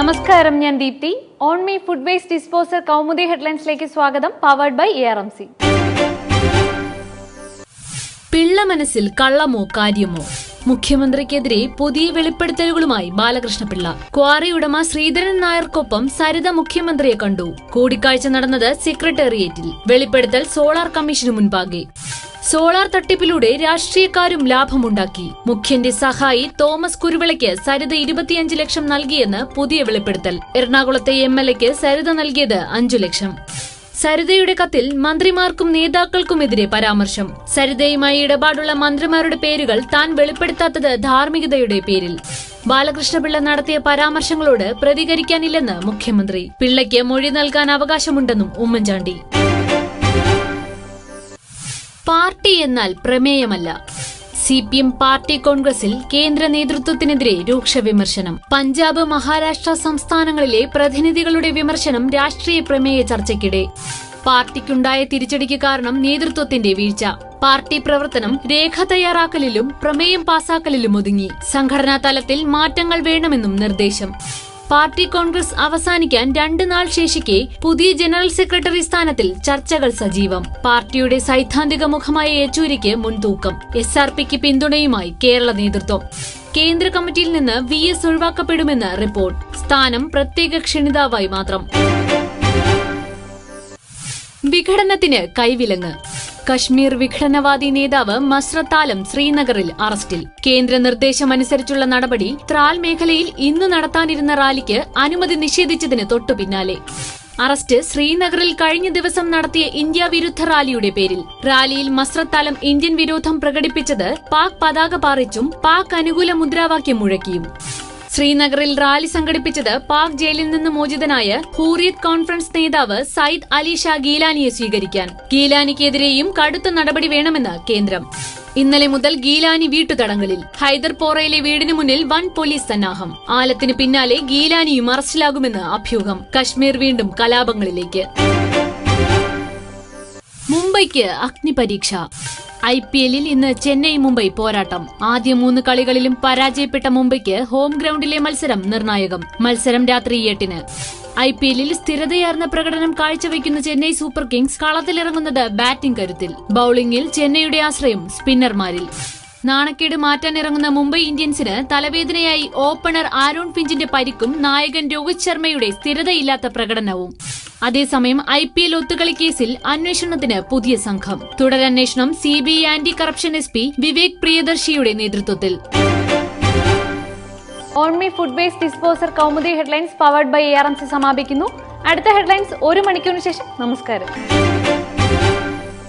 നമസ്കാരം ഞാൻ Deepthi. On me food waste disposal Kaumudi ഹെഡ്ലൈൻസിലേക്ക് സ്വാഗതം powered by A R M C Pillai മനസ്സിൽ കള്ളമോ കാര്യമോ? മുഖ്യമന്ത്രിക്കെതിരെ പുതിയ വെളിപ്പെടുത്തലുകളുമായി ബാലകൃഷ്ണപിള്ള. ക്വാറി ഉടമ ശ്രീധരൻ നായർക്കൊപ്പം സരിത മുഖ്യമന്ത്രിയെ കണ്ടു. കൂടിക്കാഴ്ച നടന്നത് സെക്രട്ടേറിയറ്റിൽ വെളിപ്പെടുത്തൽ സോളാർ കമ്മീഷന് മുൻപാകെ. സോളാർ തട്ടിപ്പിലൂടെ രാഷ്ട്രീയക്കാരും ലാഭമുണ്ടാക്കി. മുഖ്യന്റെ സഹായി തോമസ് കുരുവിളയ്ക്ക് സരിത ഇരുപത്തിയഞ്ച് ലക്ഷം നൽകിയെന്ന് പുതിയ വെളിപ്പെടുത്തൽ. എറണാകുളത്തെ എം എൽ എക്ക് സരിത നൽകിയത് അഞ്ചു ലക്ഷം. സരിതയുടെ കത്തിൽ മന്ത്രിമാർക്കും നേതാക്കൾക്കുമെതിരെ പരാമർശം. സരിതയുമായി ഇടപാടുള്ള മന്ത്രിമാരുടെ പേരുകൾ താൻ വെളിപ്പെടുത്താത്തത് ധാർമ്മികതയുടെ പേരിൽ. ബാലകൃഷ്ണപിള്ള നടത്തിയ പരാമർശങ്ങളോട് പ്രതികരിക്കാനില്ലെന്ന് മുഖ്യമന്ത്രി. പിള്ളയ്ക്ക് മൊഴി നൽകാൻ അവകാശമുണ്ടെന്നും ഉമ്മൻചാണ്ടി. പാർട്ടി എന്നാൽ പ്രമേയമല്ല. സി പി എം പാർട്ടി കോൺഗ്രസിൽ കേന്ദ്ര നേതൃത്വത്തിനെതിരെ രൂക്ഷ വിമർശനം. പഞ്ചാബ് മഹാരാഷ്ട്ര സംസ്ഥാനങ്ങളിലെ പ്രതിനിധികളുടെ വിമർശനം രാഷ്ട്രീയ പ്രമേയ ചർച്ചയ്ക്കിടെ. പാർട്ടിക്കുണ്ടായ തിരിച്ചടിക്ക് കാരണം നേതൃത്വത്തിന്റെ വീഴ്ച. പാർട്ടി പ്രവർത്തനം രേഖ തയ്യാറാക്കലിലും പ്രമേയം പാസാക്കലിലും ഒതുങ്ങി. സംഘടനാ തലത്തിൽ മാറ്റങ്ങൾ വേണമെന്നും നിർദ്ദേശം. പാർട്ടി കോൺഗ്രസ് അവസാനിക്കാൻ രണ്ട് നാൾ ശേഷിക്കെ പുതിയ ജനറൽ സെക്രട്ടറി സ്ഥാനത്തിൽ ചർച്ചകൾ സജീവം. പാർട്ടിയുടെ സൈദ്ധാന്തിക മുഖമായ യെച്ചൂരിക്ക് മുൻതൂക്കം. എസ് ആർ പിക്ക് പിന്തുണയുമായി കേരള നേതൃത്വം. കേന്ദ്ര കമ്മിറ്റിയിൽ നിന്ന് വി എസ് ഒഴിവാക്കപ്പെടുമെന്ന് റിപ്പോർട്ട്. സ്ഥാനം പ്രത്യേക ക്ഷണിതാവായി മാത്രം. വിഘടനത്തിന് കൈവിലങ്ങ്. കശ്മീർ വിഘടനവാദി നേതാവ് മസ്രത്താലം ശ്രീനഗറിൽ അറസ്റ്റിൽ. കേന്ദ്ര നിർദ്ദേശമനുസരിച്ചുള്ള നടപടി ത്രാൽ മേഖലയിൽ ഇന്ന് നടത്താനിരുന്ന റാലിക്ക് അനുമതി നിഷേധിച്ചതിന് തൊട്ടു പിന്നാലെ. അറസ്റ്റ് ശ്രീനഗറിൽ കഴിഞ്ഞ ദിവസം നടത്തിയ ഇന്ത്യ വിരുദ്ധ റാലിയുടെ പേരിൽ. റാലിയിൽ മസ്രത്താലം ഇന്ത്യൻ വിരോധം പ്രകടിപ്പിച്ചത് പാക് പതാക പാറിച്ചും പാക് അനുകൂല മുദ്രാവാക്യം മുഴക്കിയും. ശ്രീനഗറിൽ റാലി സംഘടിപ്പിച്ചത് പാക് ജയിലിൽ നിന്ന് മോചിതനായ ഹൂറിയത് കോൺഫറൻസ് നേതാവ് സയ്യിദ് അലി ഷാ ഗീലാനിയെ സ്വീകരിക്കാൻ. ഗീലാനിക്കെതിരെയും കടുത്ത നടപടി വേണമെന്ന് കേന്ദ്രം. ഇന്നലെ മുതൽ ഗീലാനി വീട്ടുതടങ്കലിൽ ഹൈദർപോറയിലെ വീടിന് മുന്നിൽ വൻ പോലീസ് സന്നാഹം. ആലത്തിന് പിന്നാലെ ഗീലാനിയും അറസ്റ്റിലാകുമെന്ന് അഭ്യൂഹം. കശ്മീർ വീണ്ടും കലാപങ്ങളിലേക്ക്. മുംബൈക്ക് അഗ്നിപരീക്ഷ. ഐ പി എല്ലിൽ ഇന്ന് ചെന്നൈ മുംബൈ പോരാട്ടം. ആദ്യ മൂന്ന് കളികളിലും പരാജയപ്പെട്ട മുംബൈക്ക് ഹോം ഗ്രൗണ്ടിലെ മത്സരം നിർണായകം. മത്സരം രാത്രി എട്ടിന്. ഐ പി എല്ലിൽ സ്ഥിരതയാർന്ന പ്രകടനം കാഴ്ചവെക്കുന്ന ചെന്നൈ സൂപ്പർ കിങ്സ് കളത്തിലിറങ്ങുന്നത് ബാറ്റിംഗ് കരുത്തിൽ. ബൌളിംഗിൽ ചെന്നൈയുടെ ആശ്രയം സ്പിന്നർമാരിൽ. നാണക്കേട് മാറ്റാനിറങ്ങുന്ന മുംബൈ ഇന്ത്യൻസിന് തലവേദനയായി ഓപ്പണർ ആരോൺ ഫിഞ്ചിന്റെ പരിക്കും നായകൻ രോഹിത് ശർമ്മയുടെ സ്ഥിരതയില്ലാത്ത പ്രകടനവും. അതേസമയം ഐ പി എൽ ഒത്തുകളി കേസിൽ അന്വേഷണത്തിന് പുതിയ സംഘം. തുടരന്വേഷണം C B I anti corruption S P Vivek പ്രിയദർശിയുടെ നേതൃത്വത്തിൽ. On me food waste disposer Kaumudi headlines powered by A R M C സമാപിക്കുന്നു. അടുത്ത ഹെഡ്ലൈൻസ് ഒരു മണിക്കൂറിന് ശേഷം. നമസ്കാരം.